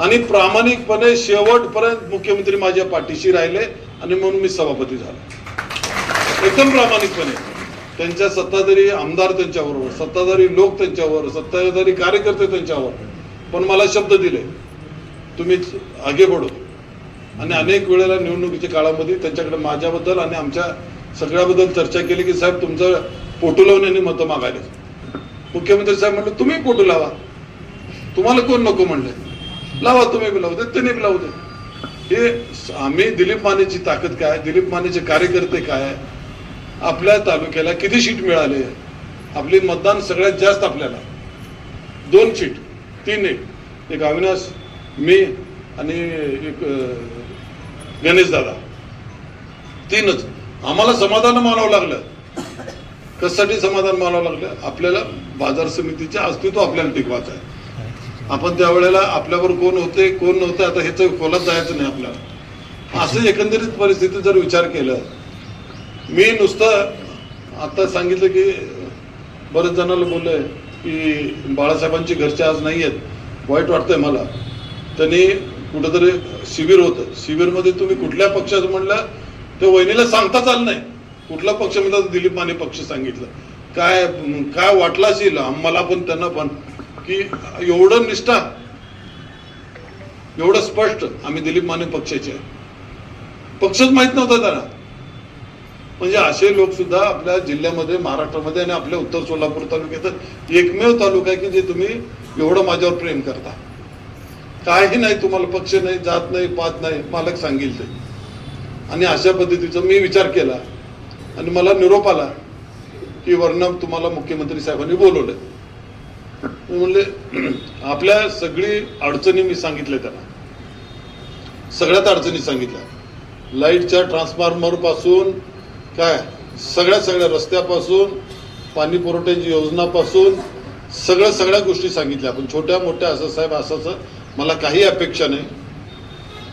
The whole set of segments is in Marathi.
आणि प्रामाणिकपणे शेवटपर्यंत मुख्यमंत्री माझ्या पाठीशी राहिले आणि म्हणून मी सभापती झालो. एकदम प्रामाणिकपणे. त्यांच्या सत्ताधारी आमदार त्यांच्याबरोबर सत्ताधारी लोक त्यांच्यावर सत्ताधारी कार्यकर्ते त्यांच्यावर. पण मला शब्द दिले तुम्ही आगे बढो. आणि अनेक वेळेला निवडणुकीच्या काळामध्ये त्यांच्याकडे माझ्याबद्दल आणि आमच्या सगळ्याबद्दल चर्चा केली की साहेब तुमचं पोटू लावून यांनी मतं मागायले मुख्यमंत्री साहेब म्हटलं तुम्ही पोटू लावा. तुम्हाला कोण नको म्हणले? लावा तुम्ही बी लावू दे त्यांनी बी लावू दे. हे आम्ही दिलीप मानेची ताकद काय दिलीप मानेचे कार्यकर्ते काय आपल्या तालुक्याला किती शीट मिळाले आपली मतदान सगळ्यात जास्त आपल्याला. दोन शीट तीन एक. एक अविनाश मी आणि एक गणेश दादा. तीनच. आम्हाला समाधान मानावं लागलं. कशासाठी समाधान मानावं लागलं? आपल्याला बाजार समितीचे अस्तित्व आपल्याला टिकवायचं आहे. आपण त्यावेळेला आपल्यावर कोण होते कोण नव्हते आता ह्याचं खोलात जायचं नाही आपल्याला. असं एकंदरीत परिस्थितीत जर विचार केलं मी नुसतं आता सांगितलं की बरेच जणांना बोललंय की बाळासाहेबांची घरचे आज नाही आहेत वाईट वाटतंय मला. त्यांनी कुठंतरी शिबिर होतं. शिबिरमध्ये तुम्ही कुठल्या पक्षाचं म्हणलं ते वहिनीला सांगताच आलं नाही. कुठला पक्ष म्हणतात दिलीप माने पक्ष सांगितलं. काय काय वाटला असेल? आम्हाला पण त्यांना पण. की एवढं निष्ठा एवढं स्पष्ट आम्ही दिलीप माने पक्षाचे. पक्षच माहीत नव्हता त्यांना. म्हणजे असे लोक सुद्धा आपल्या जिल्ह्यामध्ये महाराष्ट्रामध्ये आणि आपल्या उत्तर सोलापूर तालुक्यात एकमेव तालुका आहे की जे तुम्ही एवढं माझ्यावर प्रेम करता. काही नाही तुम्हाला पक्ष नाही जात नाही पात नाही मालक सांगेल ते. आणि अशा पद्धतीचा मी विचार केला. आणि मला निरोप आला की वर्ण तुम्हाला मुख्यमंत्री साहेबांनी बोलवलं. म्हणले आपल्या सगळी अडचणी मी सांगितल्या त्यांना. सगळ्यात अडचणी सांगितल्या. लाईटच्या ट्रान्सफॉर्मरपासून काय सगळ्या सगळ्या रस्त्यापासून पाणी पुरवठ्याची योजनापासून सगळ्या सगळ्या गोष्टी सांगितल्या. आपण छोट्या मोठ्या असं साहेब असं मला काही अपेक्षा नाही.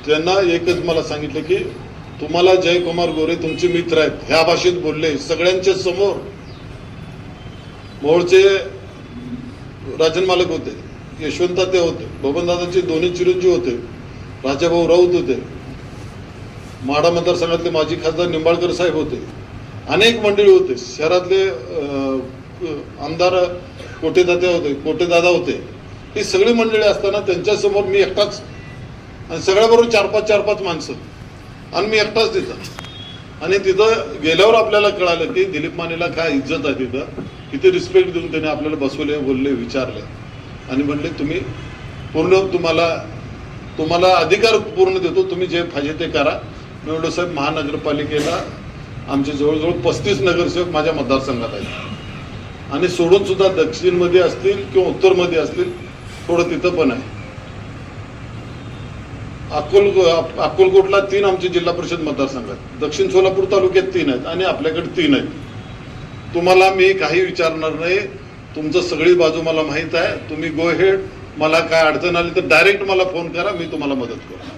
त्यांना एकच मला सांगितलं की तुम्हाला जयकुमार गोरे तुमचे मित्र आहेत. ह्या भाषेत बोलले. सगळ्यांच्या समोर मोळचे राजन मालक होते यशवंत ते होते बबनदादाचे दोन्ही चिरंजीव होते राजाभाऊ राऊत होते माडा मतदारसंघातले माजी खासदार निंबाळकर साहेब होते अनेक मंडळी होते शहरातले आमदार कोटेदादा होते कोटेदादा होते ही सगळी मंडळी असताना त्यांच्यासमोर मी एकटाच आणि सगळ्याबरोबर चार पाच चार पाच माणसं आणि मी एकटाच देतात आणि तिथं गेल्यावर आपल्याला कळालं की दिलीप मानेला काय इज्जत आहे तिथं. किती रिस्पेक्ट देऊन त्याने आपल्याला बसवले बोलले विचारले. आणि म्हणले तुम्ही पूर्ण तुम्हाला तुम्हाला अधिकार पूर्ण देतो तुम्ही जे पाहिजे ते करा. मी म्हणलो साहेब महानगरपालिकेला आमचे जवळजवळ पस्तीस नगरसेवक माझ्या मतदारसंघात आहेत. आणि सोडून सुद्धा दक्षिणमध्ये असतील किंवा उत्तरमध्ये असतील थोडं तिथं पण आहे. अकोल अक्कलकोटला तीन आमचे जिल्हा परिषद मतदारसंघ आहेत. दक्षिण सोलापूर तालुक्यात तीन आहेत आणि आपल्याकडे तीन आहेत. तुम्हाला मी काही विचारणार नाही. तुमचं सगळी बाजू मला माहीत आहे. तुम्ही गो हेड मला काय अडचण आली तर डायरेक्ट मला फोन करा. मी तुम्हाला मदत करतो.